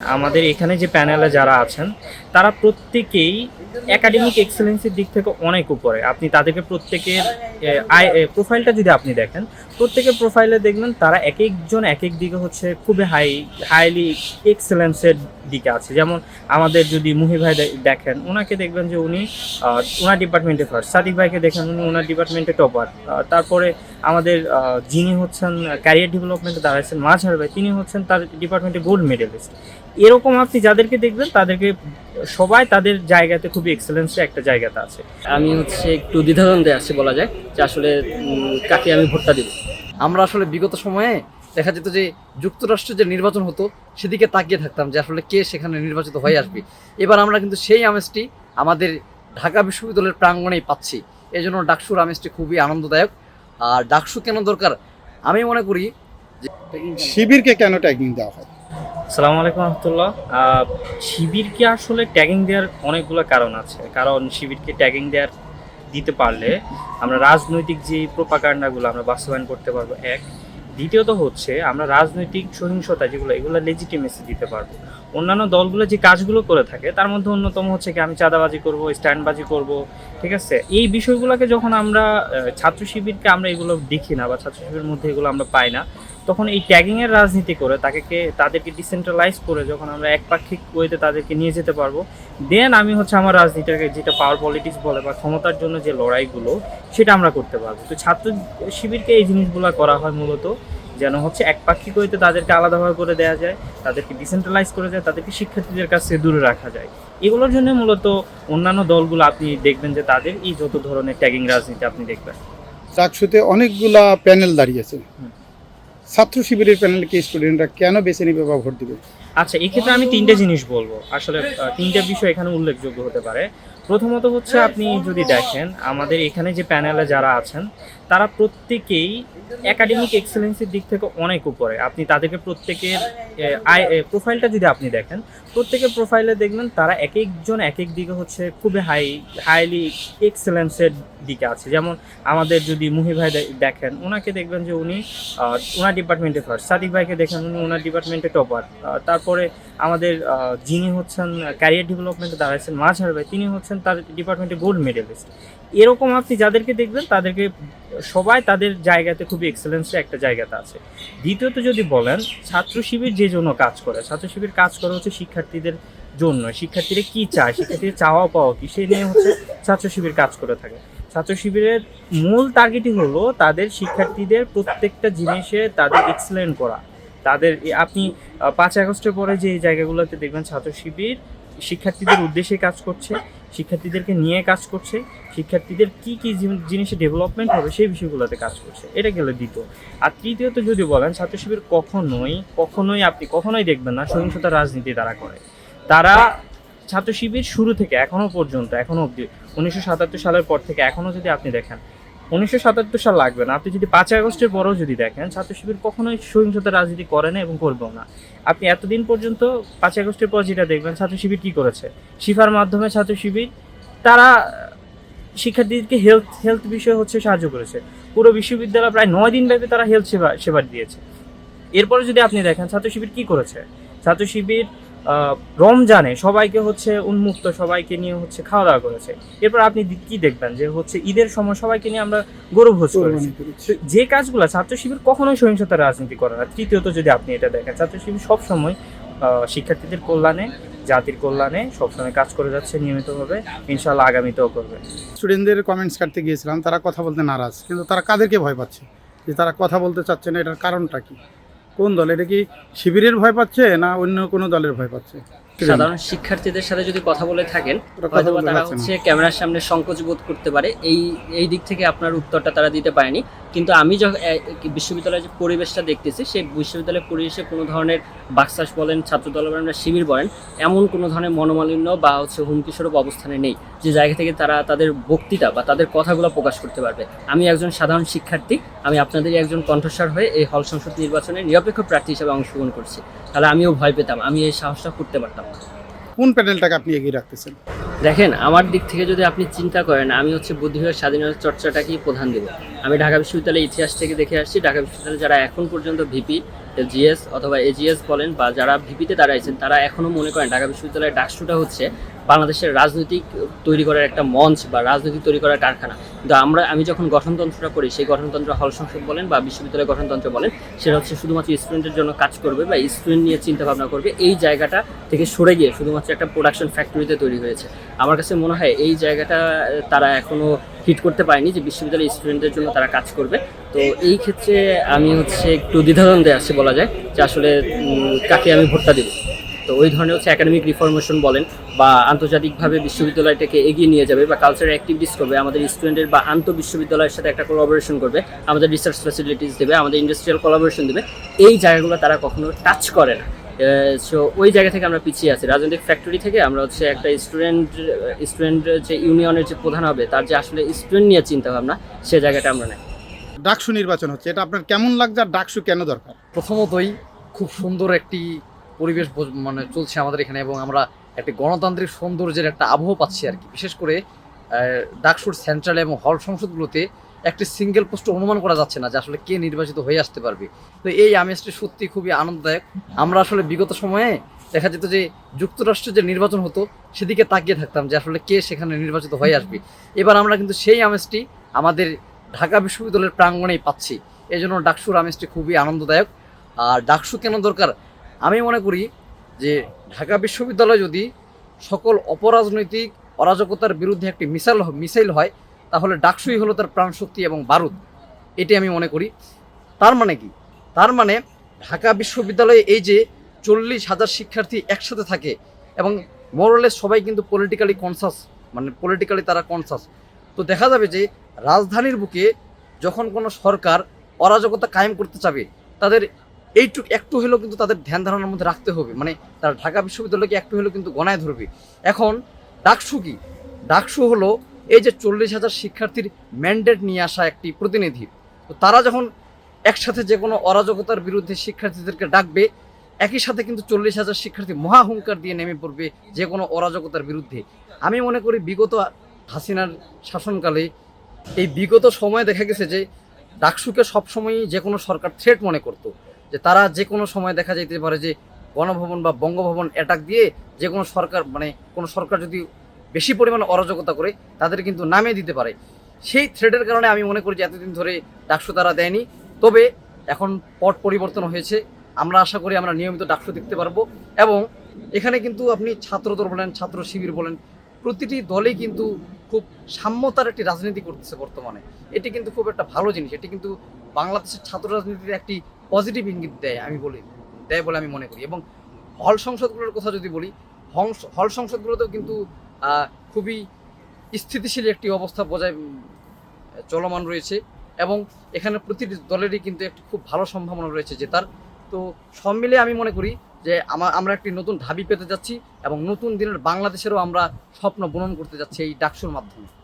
আমাদের এখানে যে প্যানেলে যারা আছেন, তারা প্রত্যেকেই একাডেমিক এক্সেলেন্সের দিক থেকে অনেক উপরে। আপনি তাদেরকে প্রত্যেকের প্রোফাইলটা যদি আপনি দেখেন প্রত্যেকের প্রোফাইলে দেখবেন তারা এক একজন এক এক দিকে হচ্ছে খুবই হাই হাইলি এক্সেলেন্সের দিকে আছে। যেমন আমাদের যদি মুহি ভাই দেখেন ওনাকে দেখবেন যে উনি ওনার ডিপার্টমেন্টে ফার্স্ট সাদিক ভাইকে দেখেন, উনি ওনার ডিপার্টমেন্টে টপার তারপরে আমাদের যিনি হচ্ছেন ক্যারিয়ার ডেভেলপমেন্টে দাঁড়াচ্ছেন মাঝহার ভাই, তিনি হচ্ছেন তার ডিপার্টমেন্টে গোল্ড মেডেলিস্ট এরকম আপনি যাদেরকে দেখবেন, তাদেরকে সবাই তাদের জায়গাতে খুবই এক্সেলেন্সে একটা জায়গাতে আছে। আমি হচ্ছে একটু দ্বিধাদ্বন্দ্বে আছি বলা যায়, যে আসলে কাকে আমি ভোটটা দিব? আমরা আসলে বিগত সময়ে দেখা যেত যে যুক্তরাষ্ট্রের যে নির্বাচন হতো সেদিকে তাকিয়ে থাকতাম যে আসলে কে সেখানে নির্বাচিত হয়ে আসবে। এবার আমরা কিন্তু সেই আমেজটি আমাদের ঢাকা বিশ্ববিদ্যালয়ের প্রাঙ্গণেই পাচ্ছি। এই জন্য ডাকসুর আমেজটি খুবই আনন্দদায়ক। আর ডাকসু কেন দরকার? আমি মনে করি শিবিরকে কেন ট্যাগিং দেওয়া হয়? সালাম আলাইকুম রহমতুল্লাহ। শিবিরকে আসলে ট্যাগিং দেওয়ার অনেকগুলো কারণ আছে। কারণ শিবিরকে ট্যাগিং দেওয়ার দিতে পারলে আমরা রাজনৈতিক যে প্রোপাকাণ্ডাগুলো আমরা বাস্তবায়ন করতে পারব, এক। দ্বিতীয়ত হচ্ছে আমরা রাজনৈতিক সহিংসতা যেগুলো, এগুলো লেজিটিমেসি দিতে পারব। অন্যান্য দলগুলো যে কাজগুলো করে থাকে, তার মধ্যে অন্যতম হচ্ছে কি, আমি চাঁদাবাজি করব স্ট্যান্ডবাজি করব, ঠিক আছে? এই বিষয়গুলোকে যখন আমরা ছাত্র শিবিরকে আমরা এগুলো দেখি না বা ছাত্র শিবিরের মধ্যে এগুলো আমরা পাই না তখন এই ট্যাগিং এর রাজনীতি করে তাকে তাদেরকে ডিসেন্ট্রালাইজ করে যখন আমরা একপাক্ষিক ওয়েতে তাদেরকে নিয়ে যেতে পারব দেন আমি হচ্ছে আমার রাজনীতিটাকে যেটা পাওয়ার পলিটিক্স বলে বা ক্ষমতার জন্য যে লড়াইগুলো সেটা আমরা করতে পারব। তো ছাত্র শিবিরকে এই জিনিসগুলো করা হয় মূলত যেন হচ্ছে একপাক্ষিক ওয়েতে তাদেরকে আলাদাভাবে করে দেওয়া যায় তাদেরকে ডিসেন্ট্রালাইজ করে যায় তাদেরকে শিক্ষার্থীদের কাছ থেকে দূরে রাখা যায়। এগুলোর জন্য মূলত অন্যান্য দলগুলো আপনি দেখবেন যে তাদের এই যত ধরনের ট্যাগিং রাজনীতি আপনি দেখবেন। চাকসুতে অনেকগুলা প্যানেল দাঁড়িয়েছে। ছাত্র শিবিরের প্যানেলকে স্টুডেন্টরা কেন বেছে নেবে বা ভোট দিবে? আচ্ছা এক্ষেত্রে আমি তিনটে জিনিস বলব। আসলে তিনটা তিনটে বিষয় এখানে উল্লেখযোগ্য হতে পারে। প্রথমত হচ্ছে আপনি যদি দেখেন, আমাদের এখানে যে প্যানেলে যারা আছেন তারা প্রত্যেকেই একাডেমিক এক্সেলেন্সের দিক থেকে অনেক উপরে। আপনি তাদেরকে প্রত্যেকের প্রোফাইলটা যদি আপনি দেখেন, প্রত্যেকের প্রোফাইলে দেখবেন তারা এক একজন এক এক দিকে হচ্ছে খুবই হাই হাইলি এক্সেলেন্সের দিকে আছে। যেমন আমাদের যদি মুহি ভাই দেখেন ওনাকে দেখবেন যে উনি ওনার ডিপার্টমেন্টে ফার্স্ট সাদিক ভাইকে দেখেন, উনি ওনার ডিপার্টমেন্টে টপার তারপরে আমাদের যিনি হচ্ছেন ক্যারিয়ার ডেভেলপমেন্টে দাঁড়াচ্ছেন মাঝহার ভাই, তিনি হচ্ছেন তার ডিপার্টমেন্টে গোল্ড মেডেলিস্ট এরকম আপনি যাদেরকে দেখবেন, তাদেরকে সবাই তাদের জায়গাতে খুবই এক্সেলেন্সে একটা জায়গাতে আছে। দ্বিতীয়ত যদি বলেন, ছাত্র শিবির যে জন্য কাজ করে, ছাত্র শিবির কাজ করে হচ্ছে শিক্ষার্থীদের জন্য। শিক্ষার্থীরা কি চায়? শিক্ষার্থীদের চাওয়া পাওয়া কি? সেই নিয়ে হচ্ছে ছাত্র শিবির কাজ করে থাকে। ছাত্র শিবিরের মূল টার্গেটই হলো তাদের শিক্ষার্থীদের প্রত্যেকটা জিনিসে তাদের এক্সেলেন্ট করা। তাদের আপনি পাঁচ আগস্টের পরে যে জায়গাগুলোতে দেখবেন ছাত্র শিবির শিক্ষার্থীদের উদ্দেশ্যে কাজ করছে শিক্ষার্থীদেরকে নিয়ে কাজ করছে, শিক্ষার্থীদের কি কি জিনিসে ডেভেলপমেন্ট হবে সেই বিষয়গুলোতে কাজ করছে। এটা গেলে দ্বিতীয়। আর তৃতীয়ত যদি বলেন ছাত্র শিবির কখনোই কখনোই আপনি কখনোই দেখবেন না সহিংসতা রাজনীতি তারা করে। তারা ছাত্র শিবির শুরু থেকে এখনও পর্যন্ত, এখনও অবধি, উনিশশো সাতাত্তর সালের পর থেকে এখনও যদি আপনি দেখেন উনিশশো সাতাত্তর সাল লাগবে না। আপনি যদি পাঁচই আগস্টের পরেও যদি দেখেন ছাত্র শিবির কখনোই সহিংসতা রাজনীতি করে না এবং করবেও না। আপনি এতদিন পর্যন্ত পাঁচই আগস্টের পর যেটা দেখবেন ছাত্র শিবির কি করেছে? শিফার মাধ্যমে ছাত্র শিবির তারা শিক্ষার্থীদেরকে হেলথ হেলথ বিষয়ে হচ্ছে সাহায্য করেছে। পুরো বিশ্ববিদ্যালয় প্রায় নয় দিন ব্যাপী তারা হেলথ সেবা সেবা দিয়েছে। এরপরে যদি আপনি দেখেন ছাত্র শিবির কি করেছে? ছাত্র শিবির রমজানে সবাইকে হচ্ছে উন্মুক্ত সবাইকে নিয়ে হচ্ছে খাওয়া দাওয়া করেছে। এরপর আপনি কি দেখবেন? যে হচ্ছে ঈদের সময় সবাইকে নিয়ে আমরা গৌরবভোজ করেছি। যে কাজগুলো ছাত্র শিবির কখনোই সহিংসতার রাজনীতি করে না। তৃতীয়ত যদি আপনি এটা দেখেন ছাত্র শিবির সবসময় শিক্ষার্থীদের কল্যাণে জাতির কল্যাণে সবসময় কাজ করে যাচ্ছে নিয়মিতভাবে। ইনশাল্লাহ আগামীতেও করবে। স্টুডেন্টদের কমেন্টস কাটতে গিয়েছিলাম তারা কথা বলতে নারাজ কিন্তু তারা কাদেরকে ভয় পাচ্ছে? যে তারা কথা বলতে চাচ্ছে না এটার কারণটা কি? কোন দল? এটা কি শিবিরের ভয় পাচ্ছে না অন্য কোনো দলের ভয় পাচ্ছে? সাধারণ শিক্ষার্থীদের সাথে যদি কথা বলে থাকেন হয়তো তারা হচ্ছে ক্যামেরার সামনে সংকোচ বোধ করতে পারে। এই এই দিক থেকে আপনার উত্তরটা তারা দিতে পারেনি। কিন্তু আমি যখন বিশ্ববিদ্যালয়ের যে পরিবেশটা দেখতেছি সেই বিশ্ববিদ্যালয়ের পরিবেশে কোনো ধরনের বাকসাস বলেন ছাত্র দল বলেন বা শিবির বলেন এমন কোনো ধরনের মনোমালিন্য বা হচ্ছে হুমকিস্বরূপ অবস্থানে নেই যে জায়গা থেকে তারা তাদের বক্তৃতা বা তাদের কথাগুলো প্রকাশ করতে পারবে। আমি একজন সাধারণ শিক্ষার্থী আমি আপনাদের একজন কণ্ঠস্বর হয়ে এই হল সংসদ নির্বাচনে নিরপেক্ষ প্রার্থী হিসেবে অংশগ্রহণ করছি। তাহলে আমিও ভয় পেতাম আমি এই সাহসটা করতে পারতাম কোন প্যানেলটাকে আপনি এগিয়ে রাখতেছেন? দেখেন, আমার দিক থেকে যদি আপনি চিন্তা করেন, আমি হচ্ছে বুদ্ধিবিভাগ স্বাধীনতা চর্চাটাকেই প্রধান দেব। আমি ঢাকা বিশ্ববিদ্যালয়ের ইতিহাস থেকে দেখে আসছি, ঢাকা বিশ্ববিদ্যালয়ে যারা এখন পর্যন্ত ভিপি জিএস অথবা এজিএস বলেন, বা যারা ভিপিতে দাঁড়াইছেন তারা এখনও মনে করেন ঢাকা বিশ্ববিদ্যালয়ের ডাকসুটা হচ্ছে বাংলাদেশের রাজনৈতিক তৈরি করার একটা মঞ্চ বা রাজনৈতিক তৈরি করার কারখানা। কিন্তু আমরা, আমি যখন গঠনতন্ত্রটা করি, সেই গঠনতন্ত্র হল সংসদ বলেন বা বিশ্ববিদ্যালয় গঠনতন্ত্র বলেন, সেটা হচ্ছে শুধুমাত্র স্টুডেন্টের জন্য কাজ করবে বা স্টুডেন্ট নিয়ে চিন্তা ভাবনা করবে, এই জায়গাটা থেকে সরে গিয়ে শুধুমাত্র একটা প্রোডাকশন ফ্যাক্টরিতে তৈরি হয়েছে। আমার কাছে মনে হয় এই জায়গাটা, তারা এখনও হিট করতে পারেনি যে বিশ্ববিদ্যালয়ের স্টুডেন্টদের জন্য তারা কাজ করবে। তো এই ক্ষেত্রে আমি হচ্ছে একটু দ্বিধাদ্বন্দ্বে আছি বলা যায় যে আসলে কাকে আমি ভোটটা দেবো। তো ওই ধরনের হচ্ছে একাডেমিক রিফরমেশন বলেন বা আন্তর্জাতিকভাবে বিশ্ববিদ্যালয়টাকে এগিয়ে নিয়ে যাবে বা কালচারাল অ্যাক্টিভিটিস করবে আমাদের স্টুডেন্টের বা আন্তঃ বিশ্ববিদ্যালয়ের সাথে একটা কোলাবোরেশন করবে আমাদের রিসার্চ ফ্যাসিলিটিস দেবে আমাদের ইন্ডাস্ট্রিয়াল কোলাবোরেশন দেবে। এই জায়গাগুলো তারা কখনো টাচ করে না। সো ওই জায়গা থেকে আমরা পিছিয়ে আছি। রাজনৈতিক ফ্যাক্টরি থেকে আমরা হচ্ছে একটা স্টুডেন্ট স্টুডেন্ট যে ইউনিয়নের যে প্রধান হবে তার যে আসলে স্টুডেন্ট নিয়ে চিন্তা ভাবনা সে জায়গাটা আমরা নেই। ডাকসু নির্বাচন হচ্ছে এটা আপনার কেমন লাগছে আর ডাকসু কেন দরকার? প্রথমতই খুব সুন্দর একটি পরিবেশ মানে চলছে আমাদের এখানে এবং আমরা একটি গণতান্ত্রিক সৌন্দর্যের একটা আবহ পাচ্ছি আর কি। বিশেষ করে ডাকসুর সেন্ট্রাল এবং হল সংসদগুলোতে একটি সিঙ্গেল পোস্ট অনুমান করা যাচ্ছে না যে আসলে কে নির্বাচিত হয়ে আসতে পারবে। তো এই আমেজটি সত্যি খুবই আনন্দদায়ক। আমরা আসলে বিগত সময়ে দেখা যেত যে যুক্তরাষ্ট্রের যে নির্বাচন হতো, সেদিকে তাকিয়ে থাকতাম যে আসলে কে সেখানে নির্বাচিত হয়ে আসবে। এবার আমরা কিন্তু সেই আমেজটি আমাদের ঢাকা বিশ্ববিদ্যালয়ের প্রাঙ্গণেই পাচ্ছি। এই জন্য ডাকসুর আমেজটি খুবই আনন্দদায়ক। আর ডাকসু কেন দরকার? আমি মনে করি যে ঢাকা বিশ্ববিদ্যালয় যদি সকল অপরাজনৈতিক অরাজকতার বিরুদ্ধে একটি মিসাইল মিসাইল হয়, তাহলে ডাকসুই হলো তার প্রাণশক্তি এবং বারুদ। এটি আমি মনে করি। তার মানে কি? তার মানে ঢাকা বিশ্ববিদ্যালয়ে এই যে চল্লিশ হাজার শিক্ষার্থী একসাথে থাকে এবং মোরলেস সবাই কিন্তু পলিটিক্যালি কনসাস মানে পলিটিক্যালি তারা কনসাস তো দেখা যাবে যে রাজধানীর বুকে যখন কোনো সরকার অরাজকতা কায়েম করতে চাবে, তাদের এইটুক একটু হলেও কিন্তু তাদের ধ্যান ধারণার মধ্যে রাখতে হবে। মানে তারা ঢাকা বিশ্ববিদ্যালয়কে একটু হলেও কিন্তু গণায় ধরবে। এখন ডাকসু কি? ডাকসু হলো এই যে চল্লিশ হাজার শিক্ষার্থীর ম্যান্ডেট নিয়ে আসা একটি প্রতিনিধি। তো তারা যখন একসাথে যে কোনো অরাজকতার বিরুদ্ধে শিক্ষার্থীদেরকে ডাকবে, একই সাথে কিন্তু চল্লিশ হাজার শিক্ষার্থী মহাহুঙ্কার দিয়ে নেমে পড়বে যে কোনো অরাজকতার বিরুদ্ধে। আমি মনে করি বিগত হাসিনার শাসনকালে এই বিগত সময়ে দেখা গেছে যে ডাকসুকে সবসময়ই যে কোনো সরকার থ্রেট মনে করতো। যে তারা যে কোনো সময় দেখা যেতে পারে যে গণভবন বা বঙ্গভবন অ্যাটাক দিয়ে যে কোনো সরকার মানে কোনো সরকার যদি বেশি পরিমাণে অরাজকতা করে, তাদের কিন্তু নামিয়ে দিতে পারে। সেই থ্রেডের কারণে আমি মনে করি যে এতদিন ধরে ডাকসু তারা দেয়নি। তবে এখন পট পরিবর্তন হয়েছে। আমরা আশা করি আমরা নিয়মিত ডাকসু দেখতে পারব এবং এখানে কিন্তু আপনি ছাত্রদল বলেন, ছাত্র শিবির বলেন, প্রতিটি দলেই কিন্তু খুব সাম্যতার একটি রাজনীতি করতেছে বর্তমানে। এটি কিন্তু খুব একটা ভালো জিনিস। এটি কিন্তু বাংলাদেশের ছাত্র রাজনীতির একটি পজিটিভ ইঙ্গিত দেয়, আমি বলি, দেয় বলে আমি মনে করি। এবং হল সংসদগুলোর কথা যদি বলি, হল সংসদগুলোতেও কিন্তু খুবই স্থিতিশীল একটি অবস্থা বজায় চলমান রয়েছে এবং এখানে প্রতিটি দলেরই কিন্তু একটি খুব ভালো সম্ভাবনা রয়েছে জেতার তো সব মিলে আমি মনে করি যে আমা- আমরা একটি নতুন ঢাবি পেতে যাচ্ছি এবং নতুন দিনের বাংলাদেশেরও আমরা স্বপ্ন বনন করতে যাচ্ছি এই ডাকসুর মাধ্যমে।